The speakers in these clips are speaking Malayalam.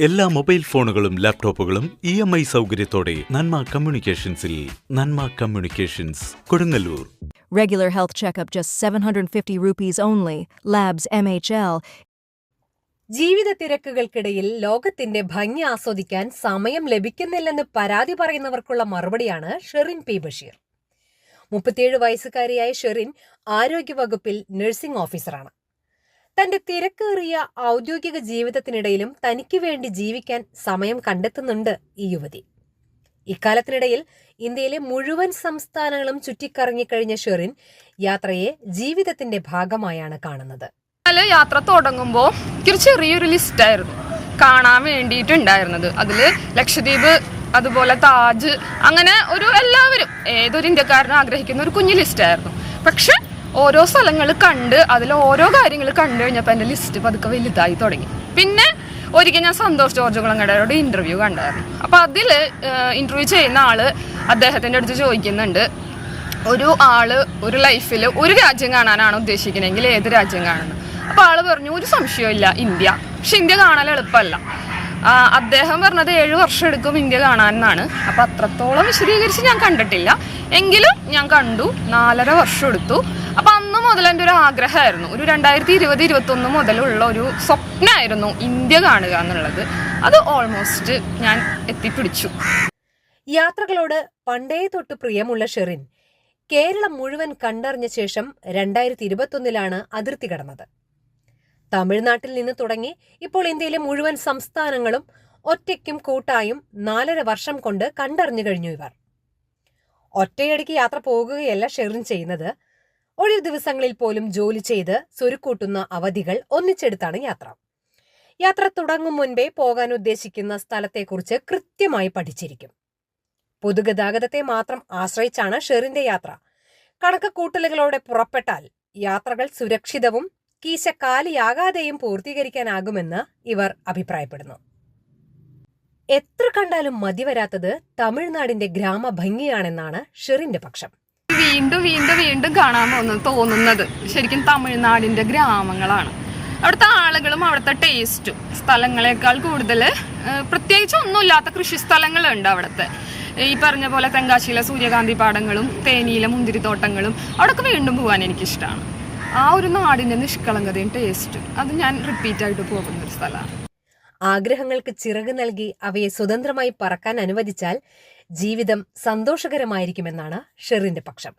എല്ലാ മൊബൈൽ ഫോണുകളും ലാപ്ടോപ്പുകളും ഇ എം ഐ സൗകര്യത്തോടെ നന്മ കമ്മ്യൂണിക്കേഷൻസിൽ Nanma communications Kodungallur Regular health checkup just 750 rupees only. Labs MHL. ജീവിത തിരക്കുകൾക്കിടയിൽ ലോകത്തിന്റെ ഭംഗി ആസ്വദിക്കാൻ സമയം ലഭിക്കുന്നില്ലെന്ന് പരാതി പറയുന്നവർക്കുള്ള മറുപടിയാണ് ഷെറിൻ പി ബഷീർ മുപ്പത്തിയേഴ് വയസ്സുകാരിയായ ഷെറിൻ ആരോഗ്യവകുപ്പിൽ നഴ്സിംഗ് ഓഫീസറാണ് തന്റെ തിരക്കേറിയ ഔദ്യോഗിക ജീവിതത്തിനിടയിലും തനിക്ക് വേണ്ടി ജീവിക്കാൻ സമയം കണ്ടെത്തുന്നുണ്ട് ഈ യുവതി. ഇക്കാലത്തിനിടയിൽ ഇന്ത്യയിലെ മുഴുവൻ സംസ്ഥാനങ്ങളും ചുറ്റിക്കറങ്ങിക്കഴിഞ്ഞ ഷെറിൻ യാത്രയെ ജീവിതത്തിന്റെ ഭാഗമായാണ് കാണുന്നത്. യാത്ര തുടങ്ങുമ്പോൾ ഒരു ചെറിയൊരു ലിസ്റ്റ് ആയിരുന്നു. കാണാൻ വേണ്ടിയിട്ടുണ്ടായിരുന്നത്. അതിൽ ലക്ഷദ്വീപ് അതുപോലെ താജ് അങ്ങനെ ഒരു എല്ലാവരും ഏതൊരു ഇന്ത്യക്കാരനും ആഗ്രഹിക്കുന്ന ഒരു കുഞ്ഞു ലിസ്റ്റായിരുന്നു പക്ഷെ ഓരോ സ്ഥലങ്ങൾ കണ്ട് അതിൽ ഓരോ കാര്യങ്ങൾ കണ്ടു കഴിഞ്ഞപ്പോൾ എന്റെ ലിസ്റ്റ് പതുക്കെ വലുതായി തുടങ്ങി. പിന്നെ ഒരിക്കൽ ഞാൻ സന്തോഷ് ജോർജ് കുളങ്ങടയോട് ഇന്റർവ്യൂ കണ്ടായിരുന്നു. അപ്പോൾ അതിൽ ഇന്റർവ്യൂ ചെയ്യുന്ന ആൾ അദ്ദേഹത്തിന്റെ അടുത്ത് ചോദിക്കുന്നുണ്ട് ഒരു ആൾ ഒരു ലൈഫിൽ ഒരു രാജ്യം കാണാനാണ് ഉദ്ദേശിക്കുന്നതെങ്കിൽ ഏത് രാജ്യം കാണണം അപ്പോൾ ആൾ പറഞ്ഞു ഒരു സംശയമില്ല ഇന്ത്യ. പക്ഷെ ഇന്ത്യ കാണാൻ എളുപ്പമല്ല. അദ്ദേഹം പറഞ്ഞത് ഏഴ് വർഷം എടുക്കും ഇന്ത്യ കാണാനെന്നാണ്. അപ്പോൾ അത്രത്തോളം വിശദീകരിച്ച് ഞാൻ കണ്ടിട്ടില്ല. എങ്കിലും ഞാൻ കണ്ടു നാലര വർഷം എടുത്തു. അപ്പൊ മുതൽ എന്റെ ഒരു ആഗ്രഹമായിരുന്നു ഒരു രണ്ടായിരത്തി ഇരുപത് ഇരുപത്തൊന്ന് മുതലുള്ള ഒരു സ്വപ്നമായിരുന്നു ഇന്ത്യ കാണുക എന്നുള്ളത്. അത് ഓൾമോസ്റ്റ് ഞാൻ എത്തിപ്പിടിച്ചു. യാത്രകളോട് പണ്ടേ തൊട്ട് പ്രിയമുള്ള ഷെറിൻ കേരളം മുഴുവൻ കണ്ടറിഞ്ഞ ശേഷം രണ്ടായിരത്തി ഇരുപത്തൊന്നിലാണ് അതിർത്തി കടന്നത്. തമിഴ്നാട്ടിൽ നിന്ന് തുടങ്ങി ഇപ്പോൾ ഇന്ത്യയിലെ മുഴുവൻ സംസ്ഥാനങ്ങളും ഒറ്റയ്ക്കും കൂട്ടായും നാലര വർഷം കൊണ്ട് കണ്ടറിഞ്ഞു കഴിഞ്ഞു ഇവർ. ഒറ്റയടിക്ക് യാത്ര പോകുകയല്ല ഷെറിൻ ചെയ്യുന്നത് ഒഴിവ് ദിവസങ്ങളിൽ പോലും ജോലി ചെയ്ത് സ്വരുക്കൂട്ടുന്ന അവധികൾ ഒന്നിച്ചെടുത്താണ് യാത്ര. യാത്ര തുടങ്ങും മുൻപേ പോകാൻ ഉദ്ദേശിക്കുന്ന സ്ഥലത്തെക്കുറിച്ച് കൃത്യമായി പഠിച്ചിരിക്കും. പൊതുഗതാഗതത്തെ മാത്രം ആശ്രയിച്ചാണ് ഷെറിന്റെ യാത്ര. കണക്ക് കൂട്ടലുകളോടെ പുറപ്പെട്ടാൽ യാത്രകൾ സുരക്ഷിതവും കീശ കാലിയാകാതെയും പൂർത്തീകരിക്കാനാകുമെന്ന് ഇവർ അഭിപ്രായപ്പെടുന്നു. എത്ര കണ്ടാലും മതിവരാത്തത് തമിഴ്നാടിന്റെ ഗ്രാമഭംഗിയാണെന്നാണ് ഷെറിന്റെ പക്ഷം. വീണ്ടും വീണ്ടും വീണ്ടും കാണാൻ പോകുന്നത് തോന്നുന്നത് ശരിക്കും തമിഴ്നാടിന്റെ ഗ്രാമങ്ങളാണ്. അവിടുത്തെ ആളുകളും അവിടുത്തെ ടേസ്റ്റും സ്ഥലങ്ങളെക്കാൾ കൂടുതൽ പ്രത്യേകിച്ച് ഒന്നുമില്ലാത്ത കൃഷി സ്ഥലങ്ങളുണ്ട് അവിടുത്തെ. ഈ പറഞ്ഞ പോലെ തെങ്കാശിയിലെ സൂര്യകാന്തി പാടങ്ങളും തേനിയിലെ മുന്തിരിത്തോട്ടങ്ങളും അവിടെയൊക്കെ വീണ്ടും പോകാൻ എനിക്കിഷ്ടമാണ് ആ ഒരു നാടിന്റെ നിഷ്കളങ്കതയും ടേസ്റ്റും അത് ഞാൻ റിപ്പീറ്റായിട്ട് പോകുന്ന ഒരു സ്ഥലമാണ്. ആഗ്രഹങ്ങൾക്ക് ചിറക് നൽകി അവയെ സ്വതന്ത്രമായി പറക്കാൻ അനുവദിച്ചാൽ ജീവിതം സന്തോഷകരമായിരിക്കുമെന്നാണ് ഷെറിന്റെ പക്ഷം.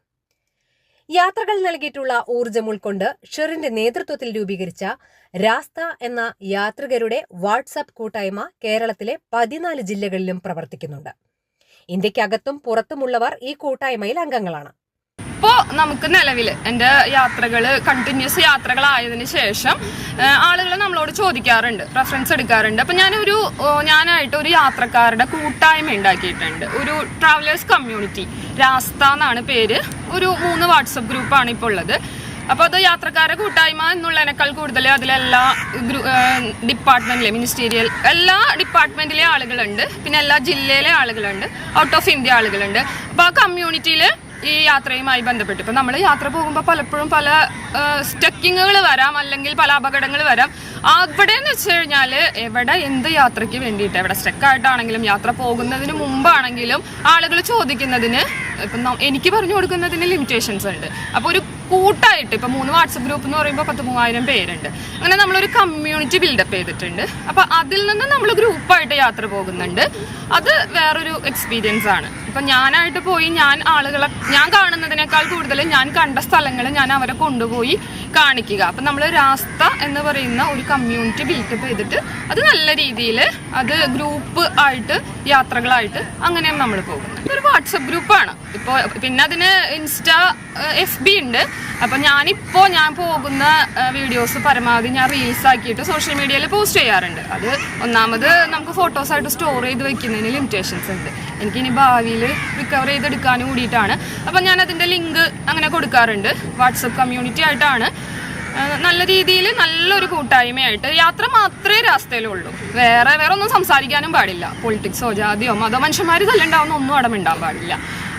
യാത്രകൾ നൽകിയിട്ടുള്ള ഊർജം ഉൾക്കൊണ്ട് ഷെറിന്റെ നേതൃത്വത്തിൽ രൂപീകരിച്ച രാസ്ത എന്ന യാത്രികരുടെ വാട്സാപ്പ് കൂട്ടായ്മ കേരളത്തിലെ പതിനാല് ജില്ലകളിലും പ്രവർത്തിക്കുന്നുണ്ട്. ഇന്ത്യക്കകത്തും പുറത്തുമുള്ളവർ ഈ കൂട്ടായ്മയിൽ അംഗങ്ങളാണ്. ഇപ്പോൾ നമുക്ക് നിലവിൽ എന്റെ യാത്രകൾ കണ്ടിന്യൂസ് യാത്രകളായതിനു ശേഷം ആളുകൾ നമ്മളോട് ചോദിക്കാറുണ്ട് റെഫറൻസ് എടുക്കാറുണ്ട്. അപ്പം ഞാനൊരു ഞാനായിട്ട് ഒരു യാത്രക്കാരുടെ കൂട്ടായ്മ ഉണ്ടാക്കിയിട്ടുണ്ട്. ഒരു ട്രാവലേഴ്സ് കമ്മ്യൂണിറ്റി രാസ്ത എന്നാണ് പേര്. ഒരു മൂന്ന് വാട്സപ്പ് ഗ്രൂപ്പാണ് ഇപ്പോൾ ഉള്ളത്. അപ്പോൾ അത് യാത്രക്കാരുടെ കൂട്ടായ്മ എന്നുള്ളതിനേക്കാൾ കൂടുതൽ അതിലെല്ലാ ഡിപ്പാർട്ട്മെന്റിലെ മിനിസ്റ്റീരിയൽ എല്ലാ ഡിപ്പാർട്ട്മെന്റിലെ ആളുകളുണ്ട്. പിന്നെ എല്ലാ ജില്ലയിലെ ആളുകളുണ്ട്. ഔട്ട് ഓഫ് ഇന്ത്യ ആളുകളുണ്ട്. അപ്പോൾ ആ കമ്മ്യൂണിറ്റിയിൽ ഈ യാത്രയുമായി ബന്ധപ്പെട്ട്. ഇപ്പം നമ്മൾ യാത്ര പോകുമ്പോൾ പലപ്പോഴും പല സ്റ്റക്കിങ്ങുകൾ വരാം അല്ലെങ്കിൽ പല അപകടങ്ങൾ വരാം. അവിടെ എന്ന് വെച്ച് കഴിഞ്ഞാൽ എവിടെ എന്ത് യാത്രയ്ക്ക് വേണ്ടിയിട്ട് എവിടെ സ്റ്റക്കായിട്ടാണെങ്കിലും യാത്ര പോകുന്നതിന് മുമ്പാണെങ്കിലും ആളുകൾ ചോദിക്കുന്നതിന് ഇപ്പം എനിക്ക് പറഞ്ഞു കൊടുക്കുന്നതിന് ലിമിറ്റേഷൻസ് ഉണ്ട്. അപ്പോൾ ഒരു കൂട്ടായിട്ട് ഇപ്പം മൂന്ന് വാട്സപ്പ് ഗ്രൂപ്പ് എന്ന് പറയുമ്പോൾ പത്ത് മൂവായിരം പേരുണ്ട്. അങ്ങനെ നമ്മളൊരു കമ്മ്യൂണിറ്റി ബിൽഡപ്പ് ചെയ്തിട്ടുണ്ട്. അപ്പം അതിൽ നിന്ന് നമ്മൾ ഗ്രൂപ്പായിട്ട് യാത്ര പോകുന്നുണ്ട്. അത് വേറൊരു എക്സ്പീരിയൻസ് ആണ്. ഇപ്പം ഞാനായിട്ട് പോയി ഞാൻ ആളുകളെ ഞാൻ കാണുന്നതിനേക്കാൾ കൂടുതൽ ഞാൻ കണ്ട സ്ഥലങ്ങൾ ഞാൻ അവരെ കൊണ്ടുപോയി കാണിക്കുക. അപ്പം നമ്മൾ രാസ്ത എന്ന് പറയുന്ന ഒരു കമ്മ്യൂണിറ്റി ബിൽഡപ്പ് ചെയ്തിട്ട് അത് നല്ല രീതിയിൽ അത് ഗ്രൂപ്പ് ആയിട്ട് യാത്രകളായിട്ട് അങ്ങനെയാണ് നമ്മൾ പോകുന്നത് ഒരു വാട്സപ്പ് ഗ്രൂപ്പാണ് ഇപ്പോൾ പിന്നെ അതിന് ഇൻസ്റ്റ എഫ് ബി ഉണ്ട്. അപ്പം ഞാനിപ്പോൾ ഞാൻ പോകുന്ന വീഡിയോസ് പരമാവധി ഞാൻ റീൽസ് ആക്കിയിട്ട് സോഷ്യൽ മീഡിയയിൽ പോസ്റ്റ് ചെയ്യാറുണ്ട്. അത് ഒന്നാമത് നമുക്ക് ഫോട്ടോസായിട്ട് സ്റ്റോർ ചെയ്ത് വെക്കുന്നതിന് ലിമിറ്റേഷൻസ് ഉണ്ട്. എനിക്കിനി ഭാവിയിൽ റിക്കവർ ചെയ്തെടുക്കാനും കൂടിയിട്ടാണ്. അപ്പം ഞാൻ അതിന്റെ ലിങ്ക് അങ്ങനെ കൊടുക്കാറുണ്ട്. വാട്സപ്പ് കമ്മ്യൂണിറ്റി ആയിട്ടാണ്. നല്ല രീതിയിൽ നല്ലൊരു കൂട്ടായ്മയായിട്ട് യാത്ര മാത്രമേ രാസ്തയിലുള്ളൂ. വേറെ വേറെ ഒന്നും സംസാരിക്കാനും പാടില്ല. പൊളിറ്റിക്സോ ജാതിയോ മതോ മനുഷ്യന്മാർ തല്ലുണ്ടാവുന്ന ഒന്നും അടം ഉണ്ടാവാൻ പാടില്ല.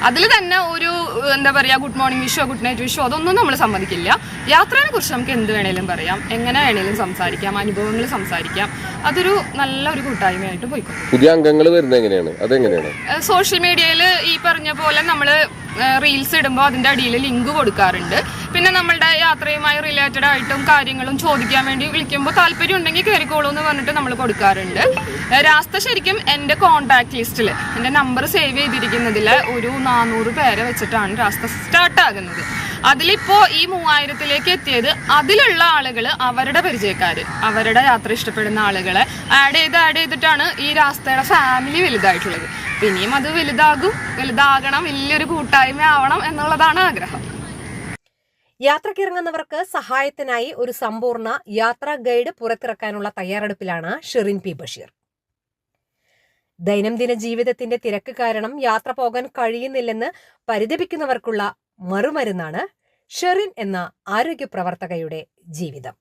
അതിൽ തന്നെ ഒരു എന്താ പറയുക ഗുഡ് മോർണിംഗ് വിഷോ ഗുഡ് നൈറ്റ് വിഷോ അതൊന്നും നമ്മൾ സമ്മതിക്കില്ല. യാത്രയെ കുറിച്ച് നമുക്ക് എന്ത് വേണേലും പറയാം. എങ്ങനെ വേണേലും സംസാരിക്കാം അനുഭവങ്ങൾ സംസാരിക്കാം. അതൊരു നല്ലൊരു കൂട്ടായ്മയായിട്ട് പോയിക്കോളും പുതിയ അംഗങ്ങൾ വരുന്നത് എങ്ങനെയാണ്? അതെങ്ങനെയാണ്? സോഷ്യൽ മീഡിയയിൽ ഈ പറഞ്ഞ പോലെ നമ്മൾ റീൽസ് ഇടുമ്പോൾ അതിന്റെ അടിയിൽ ലിങ്ക് കൊടുക്കാറുണ്ട്. പിന്നെ നമ്മളുടെ യാത്രയുമായി റിലേറ്റഡ് ആയിട്ടും കാര്യങ്ങളും ചോദിക്കാൻ വേണ്ടി വിളിക്കുമ്പോൾ താല്പര്യം ഉണ്ടെങ്കിൽ കയറിക്കോളൂ എന്ന് പറഞ്ഞിട്ട് നമ്മൾ കൊടുക്കാറുണ്ട്. രാസ്ത ശരിക്കും എന്റെ കോൺടാക്ട് ലിസ്റ്റിൽ എന്റെ നമ്പർ സേവ് ചെയ്തിരിക്കുന്നതിൽ ഒരു നാനൂറ് പേരെ വെച്ചിട്ടാണ് രാസ്ത സ്റ്റാർട്ട് ആകുന്നത്. അതിലിപ്പോ ഈ മൂവായിരത്തിലേക്ക് എത്തിയത് അതിലുള്ള ആളുകൾ അവരുടെ പരിചയക്കാർ അവരുടെ യാത്ര ഇഷ്ടപ്പെടുന്ന ആളുകളെ ആഡ് ചെയ്ത് ആഡ് ചെയ്തിട്ടാണ് ഈ രാസ്തയുടെ ഫാമിലി വലുതായിട്ടുള്ളത്. പിന്നെയും അത് വലുതാകും വലുതാകണം വലിയൊരു കൂട്ടായ്മ ആവണം എന്നുള്ളതാണ് ആഗ്രഹം. യാത്രക്കിറങ്ങുന്നവർക്ക് സഹായത്തിനായി ഒരു സമ്പൂർണ യാത്രാ ഗൈഡ് പുറത്തിറക്കാനുള്ള തയ്യാറെടുപ്പിലാണ് ഷെറിൻ പി ബഷീർ. ദൈനംദിന ജീവിതത്തിന്റെ തിരക്ക് കാരണം യാത്ര പോകാൻ കഴിയുന്നില്ലെന്ന് പരിതപിക്കുന്നവർക്കുള്ള മറുമരുന്നാണ് ഷെറിൻ എന്ന ആരോഗ്യ പ്രവർത്തകയുടെ ജീവിതം.